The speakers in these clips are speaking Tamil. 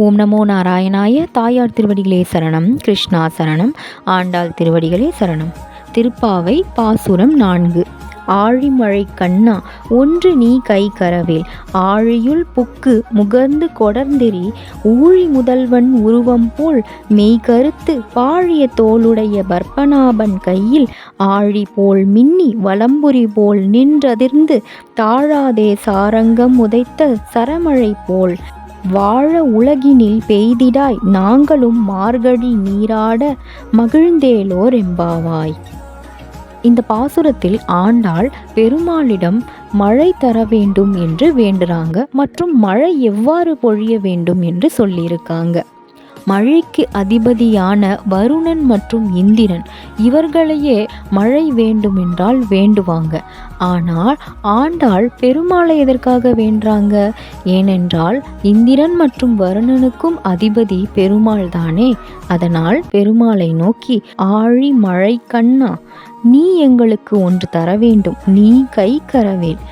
ஓம் நமோ நாராயணாய தாயார் திருவடிகளே சரணம் கிருஷ்ணா சரணம் ஆண்டாள் திருவடிகளே சரணம். திருப்பாவை பாசுரம் நான்கு. ஆழிமழை கண்ணா ஒன்று நீ கை கரவேல். ஆழியுள் புக்கு முகர்ந்து கொடர்ந்தெறி ஊழி முதல்வன் உருவம் போல் மெய் கருத்து பாழிய தோளுடைய பர்பநாபன் கையில். ஆழி போல் மின்னி வலம்புரி போல் நின்றதிர்ந்து தாழாதே சாரங்கம் உதைத்த சரமழை போல். வாழ உலகினில் பெய்திடாய் நாங்களும் மார்கழி நீராட மகிழ்ந்தேலோர் எம்பாவாய் இந்த பாசுரத்தில் ஆண்டாள் பெருமாளிடம் மழை தர வேண்டும் என்று வேண்டுறாங்க மற்றும் மழை எவ்வாறு பொழிய வேண்டும் என்று சொல்லியிருக்காங்க. மழைக்கு அதிபதியான வருணன் மற்றும் இந்திரன். இவர்களையே மழை வேண்டுமென்றால் வேண்டுவாங்க. ஆனால் ஆண்டாள் பெருமாளை எதற்காக வேண்டாங்க? ஏனென்றால் இந்திரன் மற்றும் வருணனுக்கும் அதிபதி பெருமாள் தானே அதனால் பெருமாளை நோக்கி ஆழி மழை கண்ணா நீ எங்களுக்கு ஒன்று தர வேண்டும். நீ கை கரவேல்.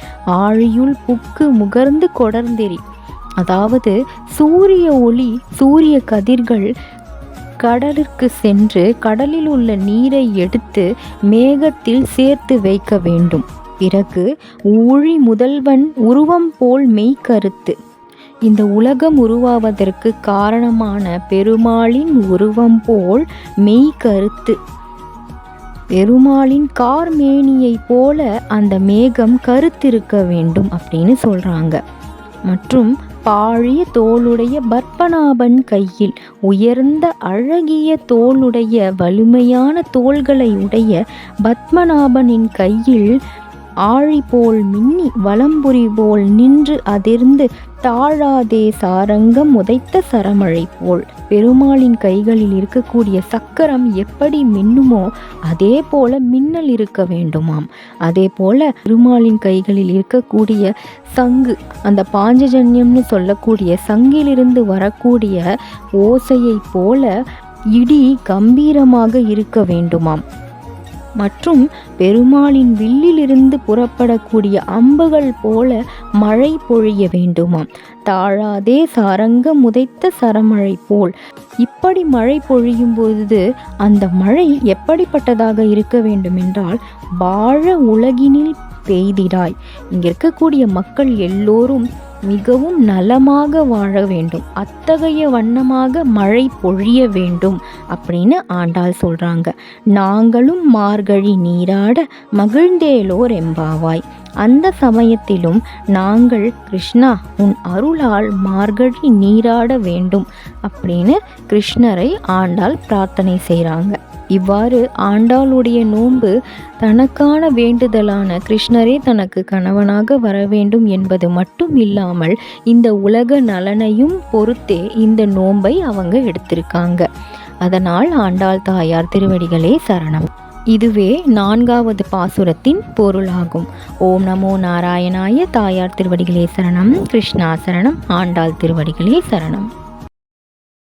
ஆழியுள் புக்கு முகர்ந்து கொடர்ந்தெறி அதாவது சூரிய ஒளி சூரிய கதிர்கள் கடலுக்கு சென்று கடலில் உள்ள நீரை எடுத்து மேகத்தில் சேர்த்து வைக்க வேண்டும். பிறகு ஊழி முதல்வன் உருவம் போல் மெய்கருத்து இந்த உலகம் உருவாவதற்கு காரணமான பெருமாளின் உருவம் போல் மெய்கருத்து பெருமாளின் கார்மேனியைப் போல அந்த மேகம் கருத்திருக்க வேண்டும் அப்படின்னு சொல்கிறாங்க மற்றும் பாழிய தோளுடைய பத்மநாபன் கையில் உயர்ந்த அழகிய தோளுடைய வலிமையான தோள்களை உடைய பத்மநாபனின் கையில் ஆழி போல் மின்னி வலம்புரி போல் நின்று அதிர்ந்து தாழாதே சாரங்கம் உதைத்த சரமழை போல். பெருமாளின் கைகளில் இருக்கக்கூடிய சக்கரம் எப்படி மின்னுமோ அதே போல மின்னல் இருக்க வேண்டுமாம். அதே போல பெருமாளின் கைகளில் இருக்கக்கூடிய சங்கு அந்த பாஞ்சஜன்யம்னு சொல்லக்கூடிய சங்கிலிருந்து வரக்கூடிய ஓசையைப் போல இடி கம்பீரமாக இருக்க வேண்டுமாம். மற்றும் பெருமாளின் வில்லிலிருந்து புறப்படக்கூடிய அம்புகள் போல மழை பொழிய வேண்டுமாம் தாழாதே சாரங்க முதைத்த சரமழை போல். இப்படி மழை பொழியும் பொழுது அந்த மழை எப்படிப்பட்டதாக இருக்க வேண்டும் என்றால் வாழ உலகினில் பெய்திடாய். இங்கே இருக்கக்கூடிய மக்கள் எல்லோரும் மிகவும் நலமாக வாழ வேண்டும். அத்தகைய வண்ணமாக மழை பொழிய வேண்டும் அப்படின்னு ஆண்டாள் சொல்கிறாங்க நாங்களும் மார்கழி நீராட மகிழ்ந்தேலோர் எம்பாவாய் அந்த சமயத்திலும் நாங்கள் கிருஷ்ணா உன் அருளால் மார்கழி நீராட வேண்டும் அப்படின்னு கிருஷ்ணரை ஆண்டாள் பிரார்த்தனை செய்கிறாங்க இவ்வாறு ஆண்டாளுடைய நோன்பு தனக்கான வேண்டுதலான கிருஷ்ணரே தனக்கு கணவனாக வர வேண்டும் என்பது மட்டும் இல்லாமல் இந்த உலக நலனையும் பொறுத்தே இந்த நோன்பை அவங்க எடுத்திருக்காங்க. அதனால் ஆண்டாள் தாயார் திருவடிகளே சரணம். இதுவே நான்காவது பாசுரத்தின் பொருளாகும். ஓம் நமோ நாராயணாய தாயார் திருவடிகளே சரணம் கிருஷ்ணா சரணம் ஆண்டாள் திருவடிகளே சரணம்.